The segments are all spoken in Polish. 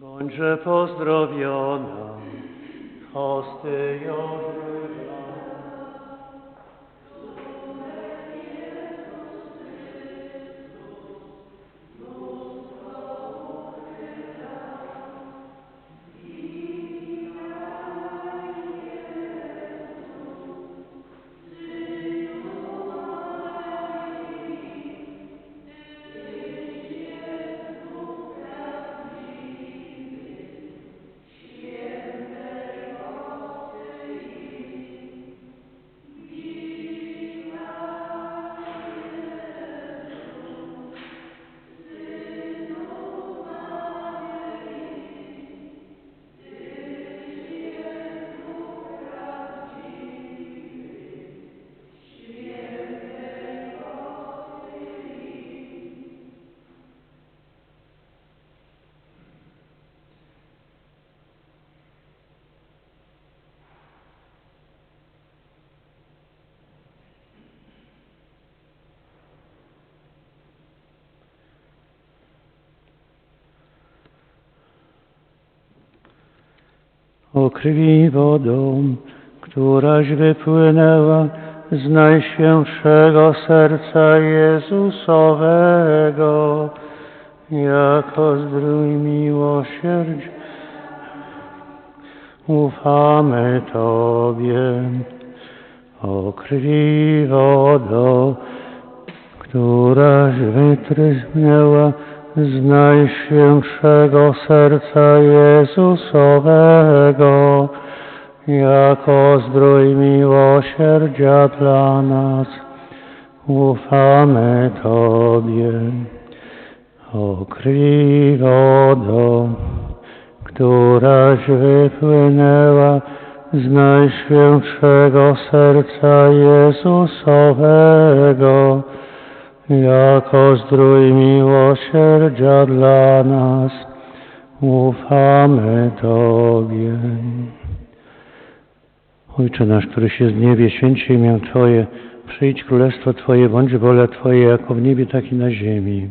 Bądźże pozdrowiona, hostyo żywa. O krwi i wodą, któraś wypłynęła z najświętszego serca Jezusowego, jako zdrój miłosierdzia, ufamy Tobie. O krwi i wodo, któraś wytryznęła z najświętszego serca Jezusowego, jako zdrój miłosierdzia dla nas, ufamy Tobie. O krwi i wodo, któraś wypłynęła z najświętszego serca Jezusowego, jako zdrój miłosierdzia dla nas, ufamy Tobie. Ojcze nasz, któryś jest w niebie, święć się imię Twoje, przyjdź królestwo Twoje, bądź wola Twoja, jako w niebie, tak i na ziemi.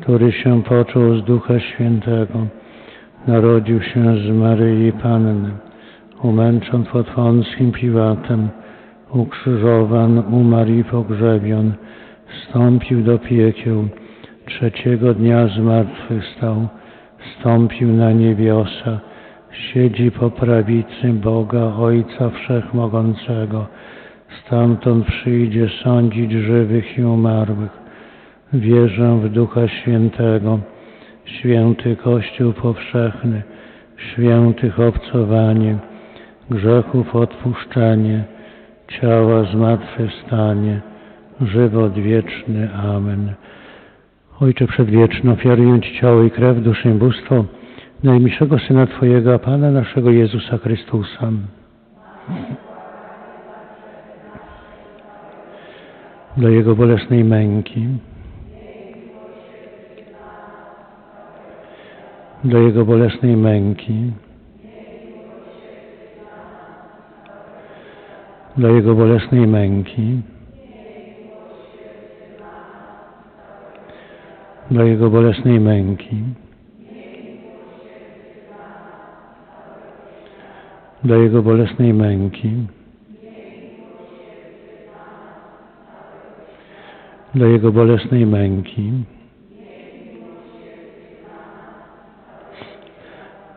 który się począł z Ducha Świętego, narodził się z Maryi Panny, umęczon pod Pąckim Piłatem, ukrzyżowan, umarł i pogrzebion, wstąpił do piekieł, trzeciego dnia zmartwychwstał, wstąpił na niebiosa, siedzi po prawicy Boga Ojca Wszechmogącego, stamtąd przyjdzie sądzić żywych i umarłych. Wierzę w Ducha Świętego, święty Kościół powszechny, świętych obcowanie, grzechów odpuszczanie, ciała zmartwychwstanie, żywot wieczny. Amen. Ojcze Przedwieczny, ofiaruję Ci ciało i krew, duszę i bóstwo najmilszego Syna Twojego, Pana naszego Jezusa Chrystusa. Dla Jego bolesnej męki, dla Jego bolesnej męki, dla Jego bolesnej męki, dla Jego bolesnej męki, dla Jego bolesnej męki, dla Jego bolesnej męki,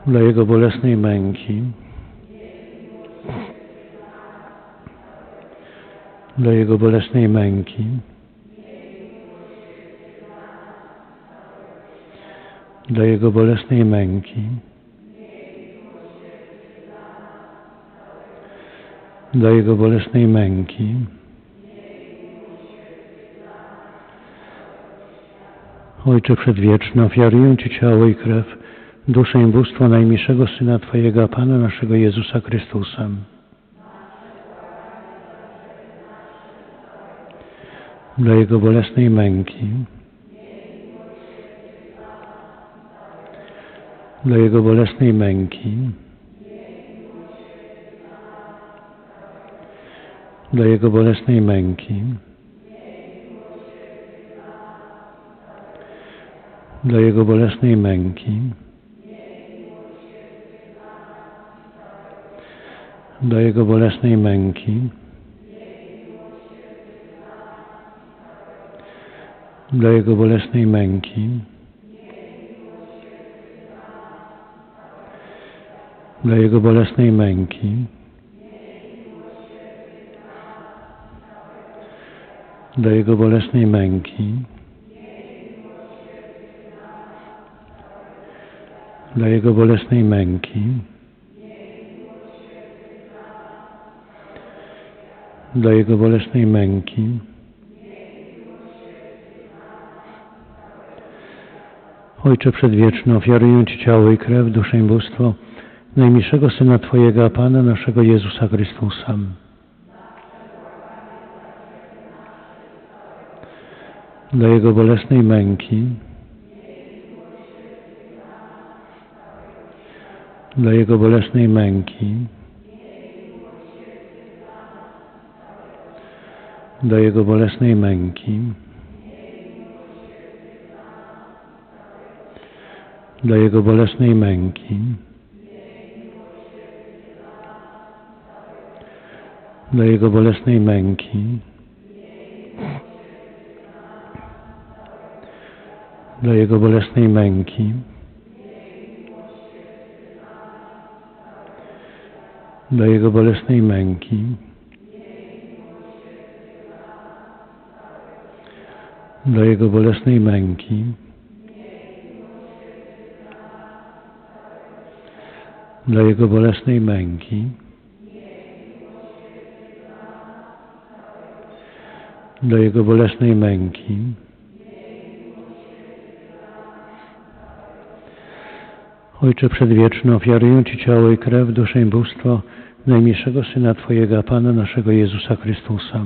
dla Jego bolesnej męki, dla Jego bolesnej męki, dla Jego bolesnej męki, dla Jego bolesnej męki, Ojcze Przedwieczny, ofiaruję Ci ciało i krew, duszę i bóstwo najmilszego Syna Twojego, Pana naszego Jezusa Chrystusa. Dla Jego bolesnej męki, dla Jego bolesnej męki, dla Jego bolesnej męki, dla Jego bolesnej męki, dla Jego bolesnej męki, dla Jego bolesnej męki, dla Jego bolesnej męki, dla Jego bolesnej męki, dla Jego bolesnej męki, dla Jego bolesnej męki, Ojcze Przedwieczny, ofiaruję Ci ciało i krew, duszę i bóstwo najmilszego Syna Twojego, a Pana naszego Jezusa Chrystusa. Dla Jego bolesnej męki, dla Jego bolesnej męki, dla Jego bolesnej męki, dla Jego bolesnej męki, dla Jego bolesnej męki, dla Jego bolesnej męki, dla Jego bolesnej męki, dla Jego bolesnej męki, dla Jego bolesnej męki, dla Jego bolesnej męki, Ojcze Przedwieczny, ofiaruję Ci ciało i krew, duszę i bóstwo najmilszego Syna Twojego, Pana naszego Jezusa Chrystusa.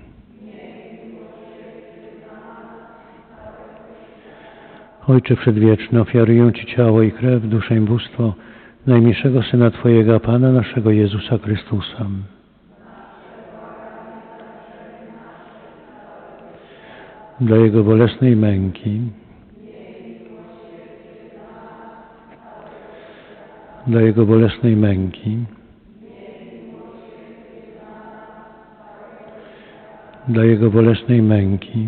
Ojcze Przedwieczny, ofiaruję Ci ciało i krew, duszę i bóstwo najmilszego Syna Twojego, Pana naszego Jezusa Chrystusa. Dla Jego bolesnej męki, dla Jego bolesnej męki, dla Jego bolesnej męki,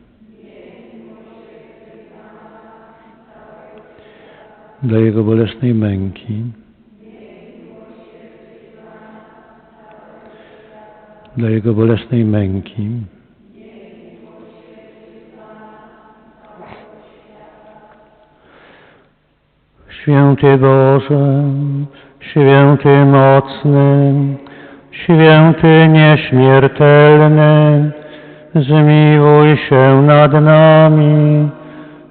dla Jego bolesnej męki, dla Jego bolesnej męki. Święty Boże, święty mocny, święty nieśmiertelny, zmiłuj się nad nami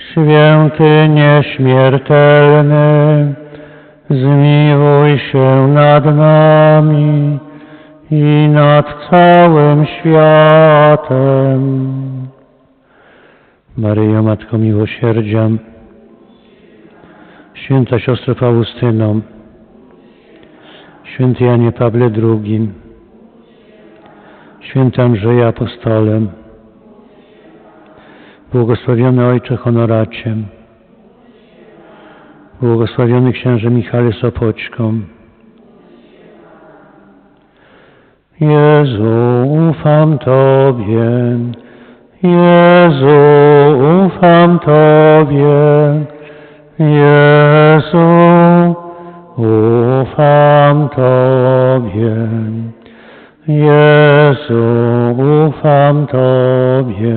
święty nieśmiertelny, zmiłuj się nad nami i nad całym światem. Maryjo, Matko Miłosierdzia, Święta Siostro Faustyno, Święty Janie Pawle II, Święty Andrzeja Apostole, Błogosławiony Ojcze Honoracie, Błogosławiony Księże Michale Sopoćko, Jezu, ufam Tobie, Jezu, ufam Tobie, Jezu, ufam Tobie, Jezu, ufam Tobie,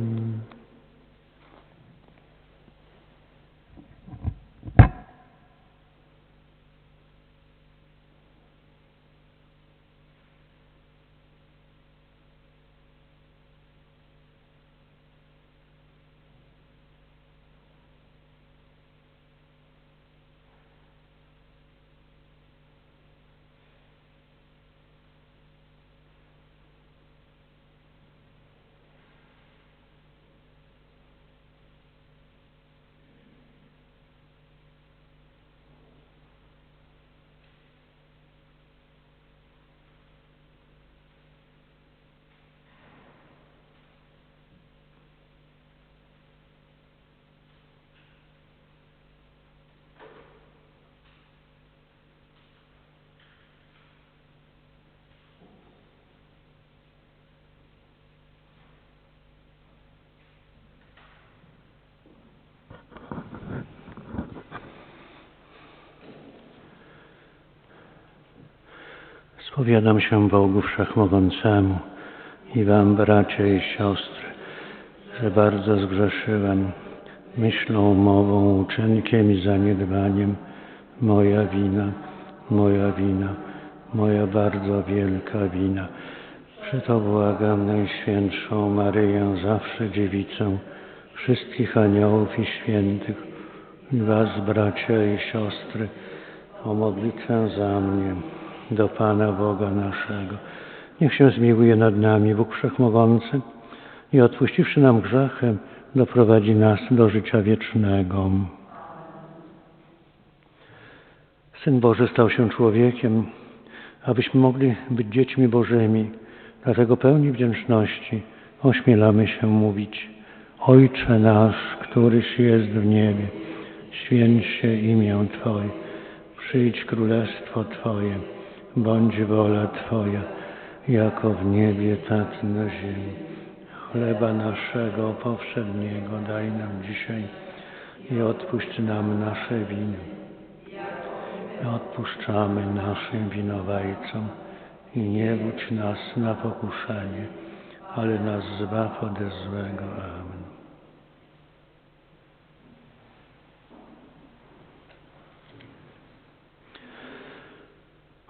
Spowiadam się Bogu Wszechmogącemu i Wam, bracia i siostry, że bardzo zgrzeszyłem myślą, mową, uczynkiem i zaniedbaniem. Moja wina, moja wina, moja bardzo wielka wina. Przeto błagam Najświętszą Maryję, zawsze Dziewicę, wszystkich aniołów i świętych, i Was, bracia i siostry, o modlitwę za mnie do Pana Boga naszego. Niech się zmiłuje nad nami Bóg Wszechmogący i odpuściwszy nam grzechy, doprowadzi nas do życia wiecznego. Syn Boży stał się człowiekiem, abyśmy mogli być dziećmi Bożymi. Dlatego pełni wdzięczności ośmielamy się mówić Ojcze nasz, któryś jest w niebie, święć się imię Twoje, przyjdź królestwo Twoje, bądź wola Twoja, jako w niebie, tak i na ziemi. Chleba naszego powszedniego daj nam dzisiaj i odpuść nam nasze winy. I odpuszczamy naszym winowajcom i nie wódź nas na pokuszenie, ale nas zbaw ode złego. Amen.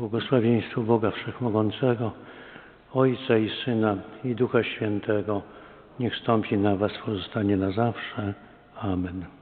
Błogosławieństwo Boga Wszechmogącego, Ojca i Syna i Ducha Świętego, niech stąpi na Was, pozostanie na zawsze. Amen.